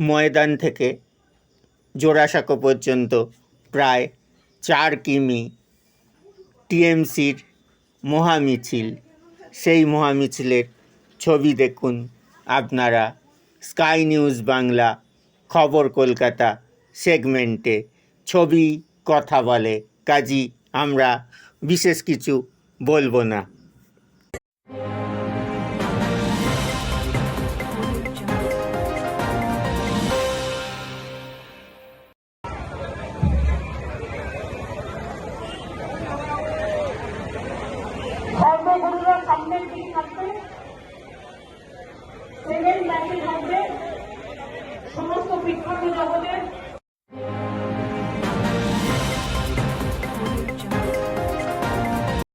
ময়দান থেকে জোড়াসাঁকো পর্যন্ত প্রায় চার কিমি টিএমসির মহামিছিল। সেই মহামিছিলের ছবি দেখুন আপনারা। স্কাই নিউজ বাংলা, খবর কলকাতা সেগমেন্টে। ছবি, কথা বলে। কাজী, আমরা বিশেষ কিছু বলব না। সমস্ত বিজ্ঞান জগতের